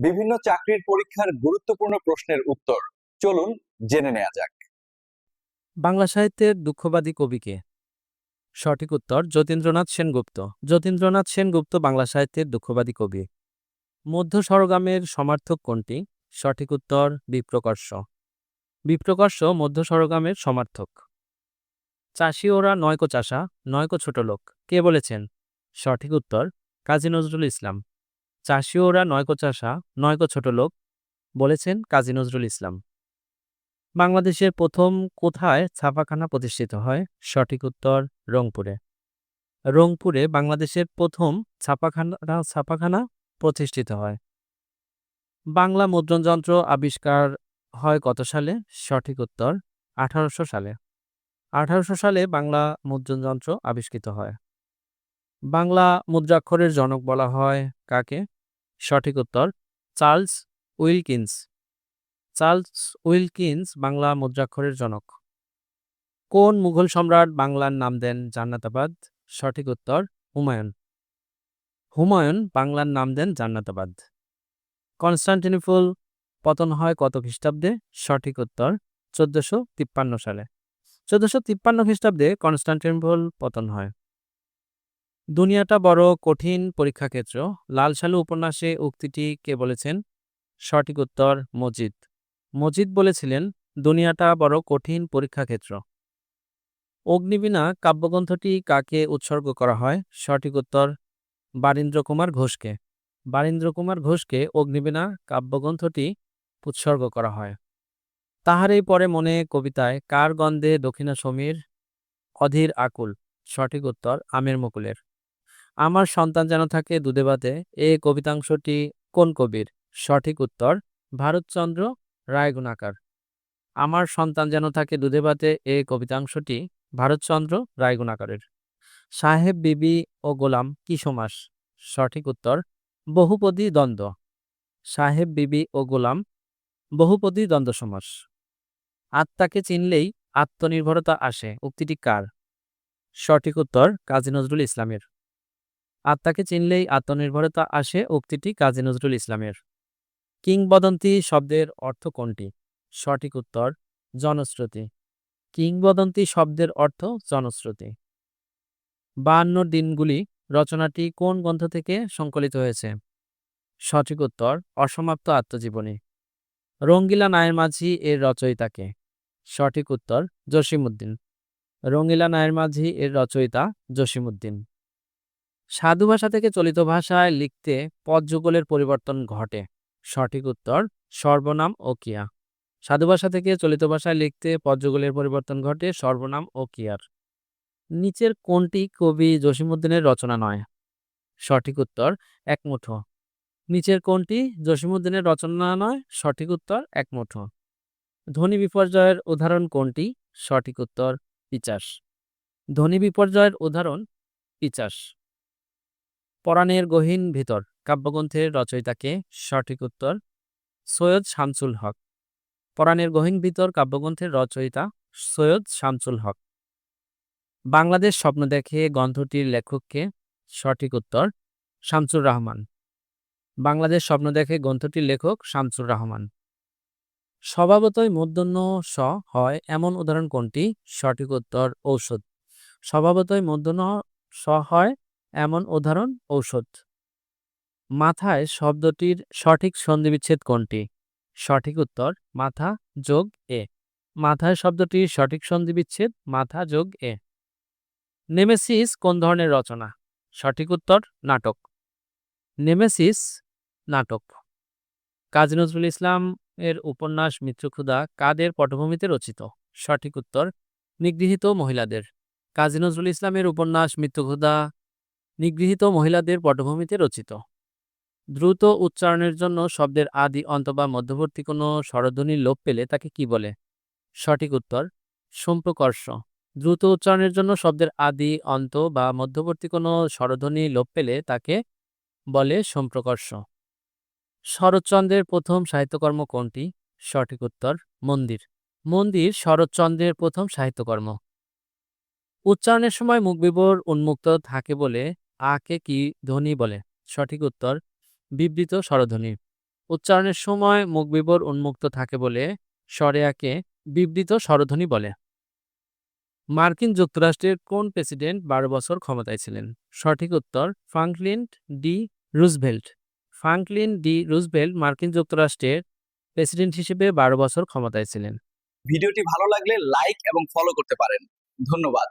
বিভিন্ন চাকরির পরীক্ষার গুরুত্বপূর্ণ প্রশ্নের উত্তর। চলুন জেনে নেওয়া যাক। বাংলা সাহিত্যের দুঃখবাদী কবিকে। সঠিক উত্তর যতীন্দ্রনাথ সেনগুপ্ত। যতীন্দ্রনাথ সেনগুপ্ত বাংলা সাহিত্যের দুঃখবাদী কবি। মধ্য স্বরগ্রামের সমার্থক কোনটি? সঠিক উত্তর বিপ্রকর্ষ। বিপ্রকর্ষ মধ্য স্বরগ্রামের সমার্থক। চাষি ওরা নয়কো চাষা, নয়কো ছোট লোক। কে বলেছেন? সঠিক উত্তর কাজী নজরুল ইসলাম। চাষি ওরা নয়কো চাষা, নয়কো ছোট লোক, বলেছেন কাজী নজরুল ইসলাম। বাংলাদেশের প্রথম কোথায় ছাপাখানা প্রতিষ্ঠিত হয়? সঠিক উত্তর, রংপুরে। রংপুরে বাংলাদেশের প্রথম ছাপাখানা ছাপাখানা প্রতিষ্ঠিত হয়। বাংলা মুদ্রণযন্ত্র আবিষ্কার হয় কত সালে? সঠিক উত্তর, আঠারোশো সালে। আঠারোশো সালে বাংলা মুদ্রণযন্ত্র আবিষ্কৃত হয়। বাংলা মুদ্রাক্ষরের জনক বলা হয় কাকে? সঠিক উত্তর, Charles Wilkins. Charles Wilkins Bangla মুদ্রাক্ষরের জনক। কোন মুঘল সম্রাট বাংলার নাম দেন জান্নাতাবাদ? সঠিক উত্তর, হুমায়ুন। হুমায়ুন বাংলার নাম দেন জান্নাতাবাদ। কনস্টান্টিনোপল পতন হয় কত খ্রিস্টাব্দে? সঠিক উত্তর, চোদ্দশো তিপ্পান্ন সালে। চোদ্দশো তিপ্পান্ন খ্রিস্টাব্দে কনস্টান্টিনোপল পতন হয়। দুনিয়াটা বড় কঠিন পরীক্ষাক্ষেত্র। লাল সালু উপন্যাসে উক্তিটি কে বলেছেন? সঠিক উত্তর, মজিদ। মজিদ বলেছিলেন, দুনিয়াটা বড় কঠিন পরীক্ষাক্ষেত্র। অগ্নিবীণা কাব্যগ্রন্থটি কাকে উৎসর্গ করা হয়? সঠিক উত্তর, বারীন্দ্র কুমার ঘোষকে। বারীন্দ্র কুমার ঘোষকে অগ্নিবীণা কাব্যগ্রন্থটি উৎসর্গ করা হয়। তাহারই পরে মনে কবিতায়, কার গন্ধে দক্ষিণা সমীর অধীর আকুল? সঠিক উত্তর, আমের মুকুলের। আমার সন্তান যেন থাকে দুধে ভাতে এ কবিতাংশটি কোন কবির? সঠিক উত্তর, ভারতচন্দ্র রায়গুণাকার। আমার সন্তান যেন থাকে দুধে ভাতে এ কবিতাংশটি ভারতচন্দ্র রায়গুণাকারের। সাহেব বিবি ও গোলাম কি সমাস সঠিক উত্তর, বহুপদী দ্বন্দ্ব। সাহেব বিবি ও গোলাম, বহুপদী দ্বন্দ্ব সমাস। আত্মাকে চিনলেই আত্মনির্ভরতা আসে। উক্তিটি কার? সঠিক উত্তর, কাজী নজরুল ইসলামের। আত্মাকে চিনলেই আত্মনির্ভরতা আসে উক্তিটি কাজী নজরুল ইসলামের। কিংবদন্তি শব্দের অর্থ কোনটি? সঠিক উত্তর, জনশ্রুতি। কিংবদন্তি শব্দের অর্থ জনশ্রুতি। বাহান্ন দিনগুলি রচনাটি কোন গ্রন্থ থেকে সংকলিত হয়েছে? সঠিক উত্তর, অসমাপ্ত আত্মজীবনী। রঙ্গিলা নায়ের মাঝি এর রচয়িতাকে। সঠিক উত্তর জসিমুদ্দিন রঙ্গিলা নায়ের মাঝি এর রচয়িতা জসিমুদ্দিন সাধু ভাষা থেকে চলিত ভাষায় লিখতে পদ যুগলের পরিবর্তন ঘটে। সঠিক উত্তর, সর্বনাম ও কিয়া সাধু ভাষা থেকে চলিত ভাষায় লিখতে পদ যুগলের পরিবর্তন ঘটে সর্বনাম ও কিয়ার নিচের কোনটি কবি জসিমুদ্দিনের রচনা নয়? সঠিক উত্তর, একমুঠো। নিচের কোনটি জসিমুদ্দিনের রচনা নয়? সঠিক উত্তর, একমুঠো। ধ্বনি বিপর্যয়ের উদাহরণ কোনটি? সঠিক উত্তর, পিচাস। ধ্বনি বিপর্যয়ের উদাহরণ, পিচাস। পরাণের গহীন ভিতর, কাব্যগ্রন্থের রচয়িতাকে সঠিক উত্তর সৈয়দ শামসুল হক। পরাণের গহীন ভিতর, কাব্যগ্রন্থের রচয়িতা সৈয়দ শামসুল হক। বাংলাদেশ স্বপ্ন দেখে গ্রন্থটির লেখককে সঠিক উত্তর শামসুর রহমান। বাংলাদেশ স্বপ্ন দেখে গ্রন্থটির লেখক শামসুর রহমান। স্বভাবতই মূর্ধন্য স হয় এমন উদাহরণ কোনটি? সঠিক উত্তর ঔষধ। স্বভাবতই মূর্ধন্য স হয় এমন উদাহরণ, ঔষধ। মাথায় শব্দটির সঠিক সন্ধিবিচ্ছেদ কোনটি? সঠিক উত্তর, মাথা যোগ এ। মাথায় শব্দটির সঠিক সন্ধিবিচ্ছেদ, মাথা যোগ এ। নেমেসিস কোন ধরনের রচনা? সঠিক উত্তর, নাটক। নেমেসিস, নাটক। কাজী নজরুল ইসলাম এর উপন্যাস মিত্রক্ষুদা কাদের পটভূমিতে রচিত? সঠিক উত্তর, নিগৃহীত মহিলাদের। কাজী নজরুল ইসলামের উপন্যাস মিত্রক্ষুদা নিগৃহীত মহিলাদের পটভূমিতে রচিত। দ্রুত উচ্চারণের জন্য শব্দের আদি অন্ত বা মধ্যবর্তী কোনো স্বরধ্বনির লোপ পেলে তাকে কি বলে? সঠিক উত্তর, সম্প্রকর্ষ। দ্রুত উচ্চারণের জন্য শব্দের আদি অন্ত বা মধ্যবর্তী কোনো স্বরধ্বনি লোপ পেলে তাকে বলে সম্প্রকর্ষ। শরৎচন্দ্রের প্রথম সাহিত্যকর্ম কোনটি? সঠিক উত্তর, মন্দির। মন্দির শরৎচন্দ্রের প্রথম সাহিত্যকর্ম। উচ্চারণের সময় মুখ বিবর উন্মুক্ত থাকে বলে আকে কি ধ্বনি বলে? সঠিক উত্তর, বিবৃত স্বরধ্বনি। উচ্চারণের সময় মুখ বিবর উন্মুক্ত থাকে বলে সরেয়াকে বিবৃত স্বরধ্বনি বলে। মার্কিন যুক্তরাষ্ট্রের কোন প্রেসিডেন্ট বারো বছর ক্ষমতায় ছিলেন? সঠিক উত্তর, Franklin D Roosevelt. Franklin D Roosevelt মার্কিন যুক্তরাষ্ট্রের প্রেসিডেন্ট হিসেবে বারো বছর ক্ষমতায় ছিলেন। ভিডিওটি ভালো লাগলে লাইক এবং ফলো করতে পারেন। ধন্যবাদ।